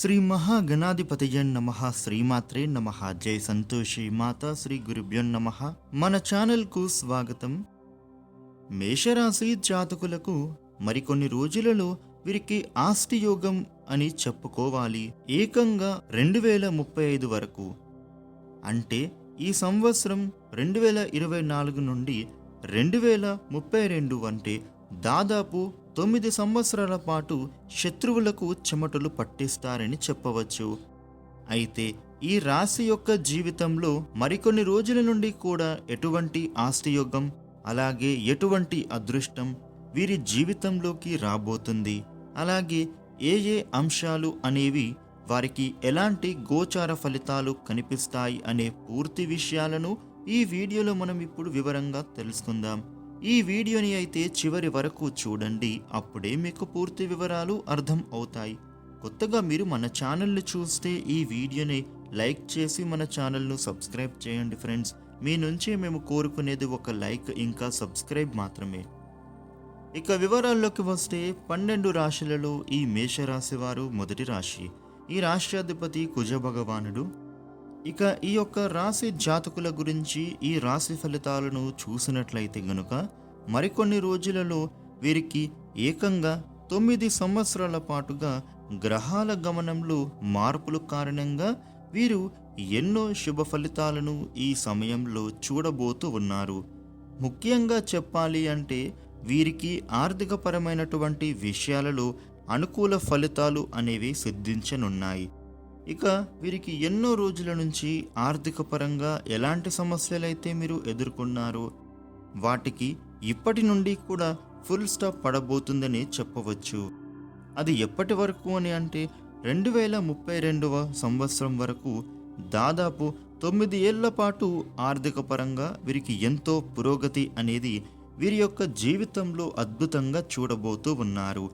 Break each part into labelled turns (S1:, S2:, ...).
S1: శ్రీ మహాగణాధిపతియ నమ శ్రీమాత్రే నమ జై సంతోషి మాత శ్రీ గురుభ్యం నమ. మన ఛానల్కు స్వాగతం. మేషరాశి జాతకులకు మరికొన్ని రోజులలో వీరికి ఆస్తి యోగం అని చెప్పుకోవాలి. ఏకంగా రెండు వేల ముప్పై ఐదు వరకు. అంటే ఈ సంవత్సరం రెండు వేల ఇరవై నాలుగు నుండి రెండు వేల ముప్పై రెండు అంటే దాదాపు తొమ్మిది సంవత్సరాల పాటు శత్రువులకు చెమటలు పట్టిస్తారని చెప్పవచ్చు. అయితే ఈ రాశి యొక్క జీవితంలో మరికొన్ని రోజుల నుండి కూడా ఎటువంటి ఆస్తి యోగం అలాగే ఎటువంటి అదృష్టం వీరి జీవితంలోకి రాబోతుంది. అలాగే ఏ ఏ అంశాలు అనేవి వారికి ఎలాంటి గోచార ఫలితాలు కనిపిస్తాయి అనే పూర్తి విషయాలను ఈ వీడియోలో మనం ఇప్పుడు వివరంగా తెలుసుకుందాం. ఈ వీడియోని అయితే చివరి వరకు చూడండి అప్పుడే మీకు పూర్తి వివరాలు అర్థం అవుతాయి. కొత్తగా మీరు మన ఛానల్ని చూస్తే ఈ వీడియోని లైక్ చేసి మన ఛానల్ను సబ్స్క్రైబ్ చేయండి ఫ్రెండ్స్. మీ నుంచి మేము కోరుకునేది ఒక లైక్ ఇంకా సబ్స్క్రైబ్ మాత్రమే. ఇక వివరాల్లోకి వస్తే పన్నెండు రాశులలో ఈ మేషరాశి వారు మొదటి రాశి. ఈ రాష్ట్రాధిపతి కుజ భగవానుడు ఇక ఈ యొక్క రాశి జాతకుల గురించి ఈ రాశి ఫలితాలను చూసినట్లయితే గనుక మరికొన్ని రోజులలో వీరికి ఏకంగా తొమ్మిది సంవత్సరాల పాటుగా గ్రహాల గమనంలో మార్పుల కారణంగా వీరు ఎన్నో శుభ ఫలితాలను ఈ సమయంలో చూడబోతూ ఉన్నారు. ముఖ్యంగా చెప్పాలి అంటే వీరికి ఆర్థికపరమైనటువంటి విషయాలలో అనుకూల ఫలితాలు అనేవి సిద్ధించనున్నాయి. ఇక వీరికి ఎన్నో రోజుల నుంచి ఆర్థిక పరంగా ఎలాంటి సమస్యలైతే మీరు ఎదుర్కొన్నారో వాటికి ఇప్పటి నుండి కూడా ఫుల్ స్టాప్ పడబోతుందని చెప్పవచ్చు. అది ఎప్పటి వరకు అని అంటే రెండు వేల ముప్పై రెండవ సంవత్సరం వరకు దాదాపు తొమ్మిది ఏళ్ళ పాటు ఆర్థిక పరంగా వీరికి ఎంతో పురోగతి అనేది వీరి యొక్క జీవితంలో అద్భుతంగా చూడబోతూ ఉన్నారు.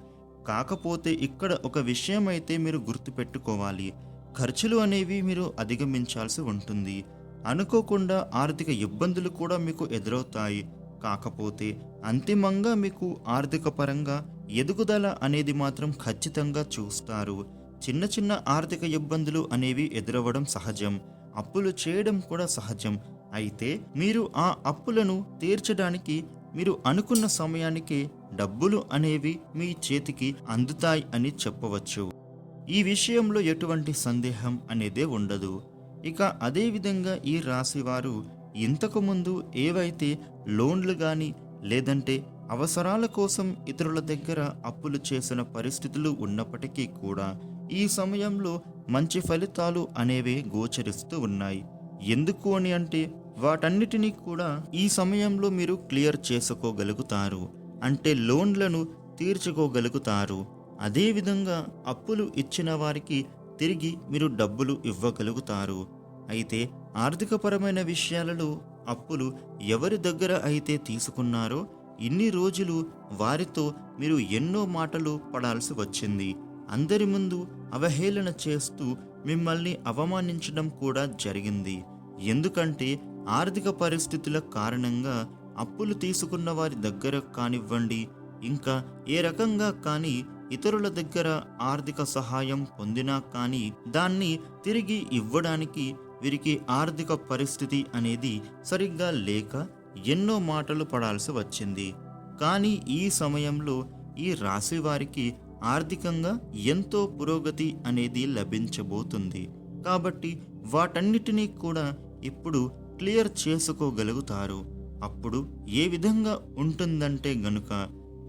S1: కాకపోతే ఇక్కడ ఒక విషయం అయితే మీరు గుర్తుపెట్టుకోవాలి. ఖర్చులు అనేవి మీరు అధిగమించాల్సి ఉంటుంది. అనుకోకుండా ఆర్థిక ఇబ్బందులు కూడా మీకు ఎదురవుతాయి. కాకపోతే అంతిమంగా మీకు ఆర్థిక పరంగా ఎదుగుదల అనేది మాత్రం ఖచ్చితంగా చూస్తారు. చిన్న చిన్న ఆర్థిక ఇబ్బందులు అనేవి ఎదురవ్వడం సహజం. అప్పులు చేయడం కూడా సహజం. అయితే మీరు ఆ అప్పులను తీర్చడానికి మీరు అనుకున్న సమయానికి డబ్బులు అనేవి మీ చేతికి అందుతాయి అని చెప్పవచ్చు. ఈ విషయంలో ఎటువంటి సందేహం అనేదే ఉండదు. ఇక అదేవిధంగా ఈ రాశివారు ఇంతకుముందు ఏవైతే లోన్లు కానీ లేదంటే అవసరాల కోసం ఇతరుల దగ్గర అప్పులు చేసిన పరిస్థితులు ఉన్నప్పటికీ కూడా ఈ సమయంలో మంచి ఫలితాలు అనేవే గోచరిస్తూ ఉన్నాయి. ఎందుకు అని అంటే వాటన్నిటినీ కూడా ఈ సమయంలో మీరు క్లియర్ చేసుకోగలుగుతారు. అంటే లోన్లను తీర్చుకోగలుగుతారు. అదేవిధంగా అప్పులు ఇచ్చిన వారికి తిరిగి మీరు డబ్బులు ఇవ్వగలుగుతారు. అయితే ఆర్థికపరమైన విషయాలలో అప్పులు ఎవరి దగ్గర అయితే తీసుకున్నారో ఇన్ని రోజులు వారితో మీరు ఎన్నో మాటలు పడాల్సి వచ్చింది. అందరి ముందు అవహేళన చేస్తూ మిమ్మల్ని అవమానించడం కూడా జరిగింది. ఎందుకంటే ఆర్థిక పరిస్థితుల కారణంగా అప్పులు తీసుకున్న వారి దగ్గర కానివ్వండి ఇంకా ఏ రకంగా కానీ ఇతరుల దగ్గర ఆర్థిక సహాయం పొందినా కానీ దాన్ని తిరిగి ఇవ్వడానికి వీరికి ఆర్థిక పరిస్థితి అనేది సరిగ్గా లేక ఎన్నో మాటలు పడాల్సి వచ్చింది. కానీ ఈ సమయంలో ఈ రాశి వారికి ఆర్థికంగా ఎంతో పురోగతి అనేది లభించబోతుంది. కాబట్టి వాటన్నిటినీ కూడా ఇప్పుడు క్లియర్ చేసుకోగలుగుతారు. అప్పుడు ఏ విధంగా ఉంటుందంటే గనుక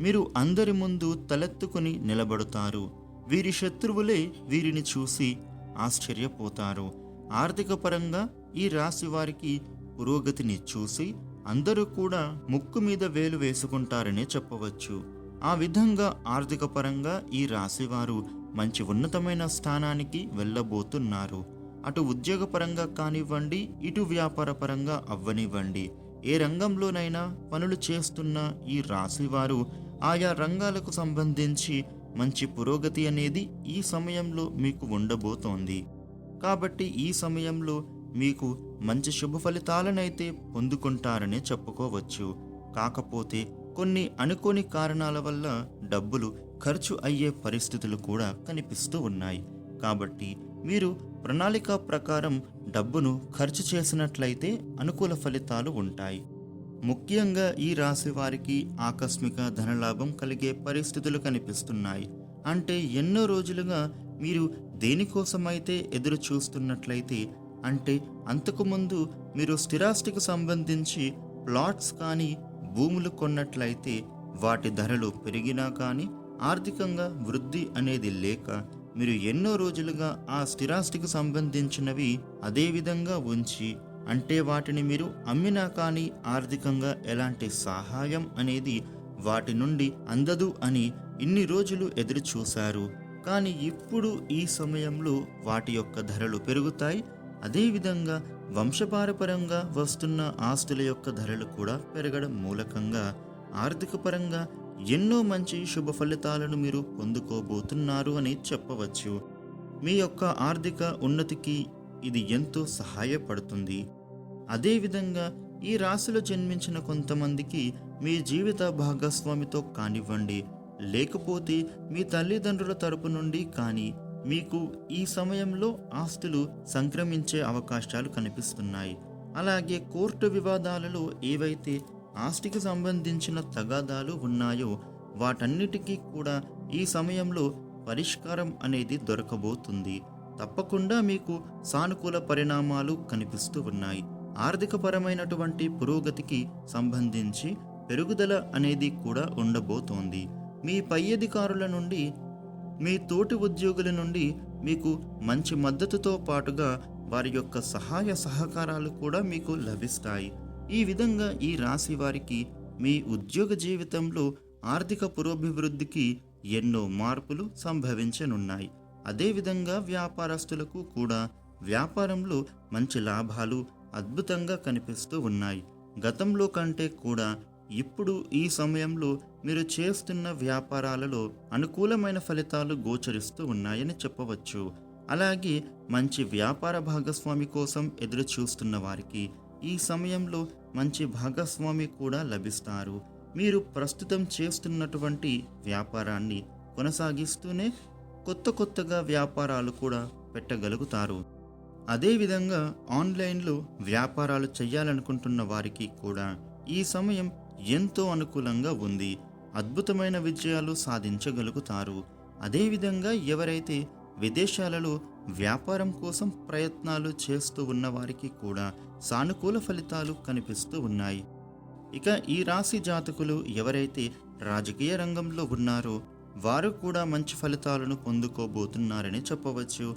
S1: మీరు అందరి ముందు తలెత్తుకుని నిలబడతారు. వీరి శత్రువులే వీరిని చూసి ఆశ్చర్యపోతారు. ఆర్థిక పరంగా ఈ రాశి వారికి పురోగతిని చూసి అందరూ కూడా ముక్కు మీద వేలు వేసుకుంటారనే చెప్పవచ్చు. ఆ విధంగా ఆర్థిక పరంగా ఈ రాశివారు మంచి ఉన్నతమైన స్థానానికి వెళ్ళబోతున్నారు. అటు ఉద్యోగపరంగా కానివ్వండి ఇటు వ్యాపార పరంగా అవ్వనివ్వండి. ఏ రంగంలోనైనా పనులు చేస్తున్న ఈ రాశివారు ఆయా రంగాలకు సంబంధించి మంచి పురోగతి అనేది ఈ సమయంలో మీకు ఉండబోతోంది. కాబట్టి ఈ సమయంలో మీకు మంచి శుభ ఫలితాలనైతే పొందుకుంటారని చెప్పుకోవచ్చు. కాకపోతే కొన్ని అనుకోని కారణాల వల్ల డబ్బులు ఖర్చు అయ్యే పరిస్థితులు కూడా కనిపిస్తూ ఉన్నాయి. కాబట్టి మీరు ప్రణాళిక ప్రకారం డబ్బును ఖర్చు చేసినట్లయితే అనుకూల ఫలితాలు ఉంటాయి. ముఖ్యంగా ఈ రాశి వారికి ఆకస్మిక ధనలాభం కలిగే పరిస్థితులు కనిపిస్తున్నాయి. అంటే ఎన్నో రోజులుగా మీరు దేనికోసమైతే ఎదురు చూస్తున్నట్లయితే అంటే అంతకుముందు మీరు స్థిరాస్తికి సంబంధించి ప్లాట్స్ కానీ భూములు కొన్నట్లయితే వాటి ధరలు పెరిగినా కానీ ఆర్థికంగా వృద్ధి అనేది లేక మీరు ఎన్నో రోజులుగా ఆ స్థిరాస్తికి సంబంధించినవి అదే విధంగా ఉంచి అంటే వాటిని మీరు అమ్మినా కానీ ఆర్థికంగా ఎలాంటి సహాయం అనేది వాటి నుండి అందదు అని ఇన్ని రోజులు ఎదురు చూశారు. కానీ ఇప్పుడు ఈ సమయంలో వాటి యొక్క ధరలు పెరుగుతాయి. అదేవిధంగా వంశపారపరంగా వస్తున్న ఆస్తుల యొక్క ధరలు కూడా పెరగడం మూలకంగా ఆర్థిక పరంగా ఎన్నో మంచి శుభ ఫలితాలను మీరు పొందుకోబోతున్నారు అని చెప్పవచ్చు. మీ యొక్క ఆర్థిక ఉన్నతికి ఇది ఎంతో సహాయపడుతుంది. అదేవిధంగా ఈ రాశిలో జన్మించిన కొంతమందికి మీ జీవిత భాగస్వామితో కానివ్వండి లేకపోతే మీ తల్లిదండ్రుల తరపు నుండి కానీ మీకు ఈ సమయంలో ఆస్తులు సంక్రమించే అవకాశాలు కనిపిస్తున్నాయి. అలాగే కోర్టు వివాదాలలో ఏవైతే ఆస్తికి సంబంధించిన తగాదాలు ఉన్నాయో వాటన్నిటికీ కూడా ఈ సమయంలో పరిష్కారం అనేది దొరకబోతుంది. తప్పకుండా మీకు సానుకూల పరిణామాలు కనిపిస్తూ ఉన్నాయి. ఆర్థికపరమైనటువంటి పురోగతికి సంబంధించి పెరుగుదల అనేది కూడా ఉండబోతోంది. మీ పై అధికారుల నుండి మీ తోటి ఉద్యోగుల నుండి మీకు మంచి మద్దతుతో పాటుగా వారి యొక్క సహాయ సహకారాలు కూడా మీకు లభిస్తాయి. ఈ విధంగా ఈ రాశి వారికి మీ ఉద్యోగ జీవితంలో ఆర్థిక పురోభివృద్ధికి ఎన్నో మార్పులు సంభవించనున్నాయి. అదేవిధంగా వ్యాపారస్తులకు కూడా వ్యాపారంలో మంచి లాభాలు అద్భుతంగా కనిపిస్తూ ఉన్నాయి. గతంలో కంటే కూడా ఇప్పుడు ఈ సమయంలో మీరు చేస్తున్న వ్యాపారాలలో అనుకూలమైన ఫలితాలు గోచరిస్తూ ఉన్నాయని చెప్పవచ్చు. అలాగే మంచి వ్యాపార భాగస్వామి కోసం ఎదురు చూస్తున్న వారికి ఈ సమయంలో మంచి భాగస్వామి కూడా లభిస్తారు. మీరు ప్రస్తుతం చేస్తున్నటువంటి వ్యాపారాన్ని కొనసాగిస్తూనే కొత్త కొత్తగా వ్యాపారాలు కూడా పెట్టగలుగుతారు. అదేవిధంగా ఆన్లైన్లో వ్యాపారాలు చేయాలనుకుంటున్న వారికి కూడా ఈ సమయం ఎంతో అనుకూలంగా ఉంది. అద్భుతమైన విజయాలు సాధించగలుగుతారు. అదేవిధంగా ఎవరైతే విదేశాలలో వ్యాపారం కోసం ప్రయత్నాలు చేస్తూ ఉన్న వారికి కూడా సానుకూల ఫలితాలు కనిపిస్తూ ఉన్నాయి. ఇక ఈ రాశి జాతకులు ఎవరైతే రాజకీయ రంగంలో ఉన్నారో వారు కూడా మంచి ఫలితాలను పొందుకోబోతున్నారని చెప్పవచ్చు.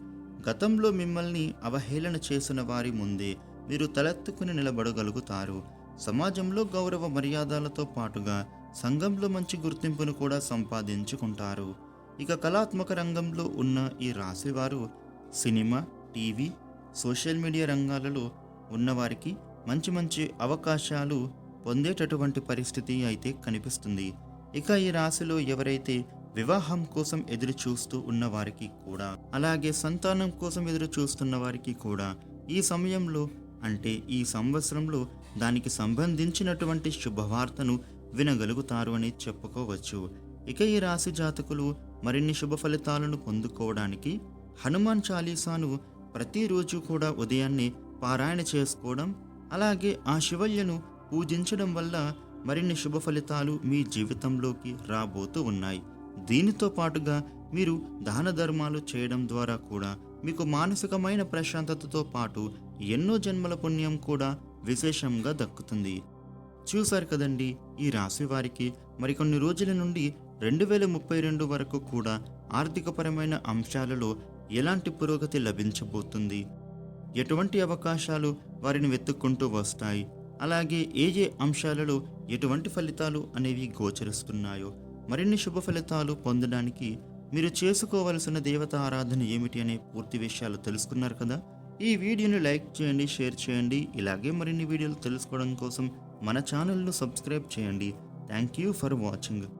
S1: గతంలో మిమ్మల్ని అవహేళన చేసిన వారి ముందే మీరు తలెత్తుకుని నిలబడగలుగుతారు. సమాజంలో గౌరవ మర్యాదలతో పాటుగా సంఘంలో మంచి గుర్తింపును కూడా సంపాదించుకుంటారు. ఇక కళాత్మక రంగంలో ఉన్న ఈ రాశివారు సినిమా టీవీ సోషల్ మీడియా రంగాలలో ఉన్నవారికి మంచి మంచి అవకాశాలు పొందేటటువంటి పరిస్థితి అయితే కనిపిస్తుంది. ఇక ఈ రాశిలో ఎవరైతే వివాహం కోసం ఎదురు చూస్తూ ఉన్న వారికి కూడా అలాగే సంతానం కోసం ఎదురు చూస్తున్న వారికి కూడా ఈ సమయంలో అంటే ఈ సంవత్సరంలో దానికి సంబంధించినటువంటి శుభవార్తను వినగలుగుతారు అని చెప్పుకోవచ్చు. ఇక ఈ రాశి జాతకులు మరిన్ని శుభ ఫలితాలను పొందుకోవడానికి హనుమాన్ చాలీసాను ప్రతిరోజు కూడా ఉదయాన్నే పారాయణ చేసుకోవడం అలాగే ఆ శివయ్యను పూజించడం వల్ల మరిన్ని శుభ ఫలితాలు మీ జీవితంలోకి రాబోతూ ఉన్నాయి. దీనితో పాటుగా మీరు దాన ధర్మాలు చేయడం ద్వారా కూడా మీకు మానసికమైన ప్రశాంతతతో పాటు ఎన్నో జన్మల పుణ్యం కూడా విశేషంగా దక్కుతుంది. చూశారు కదండి ఈ రాశి వారికి మరికొన్ని రోజుల నుండి రెండు వేల ముప్పై రెండు వరకు కూడా ఆర్థికపరమైన అంశాలలో ఎలాంటి పురోగతి లభించబోతుంది? ఎటువంటి అవకాశాలు వారిని వెతుక్కుంటూ వస్తాయి? అలాగే ఏ ఏ అంశాలలో ఎటువంటి ఫలితాలు అనేవి గోచరిస్తున్నాయో మరిన్ని శుభ ఫలితాలు పొందడానికి మీరు చేసుకోవలసిన దేవత ఆరాధన ఏమిటి అనే పూర్తి విషయాలు తెలుసుకున్నారు కదా? ఈ వీడియోని లైక్ చేయండి షేర్ చేయండి. ఇలాగే మరిన్ని వీడియోలు తెలుసుకోవడం కోసం మన ఛానల్ను సబ్స్క్రైబ్ చేయండి. Thank you for watching.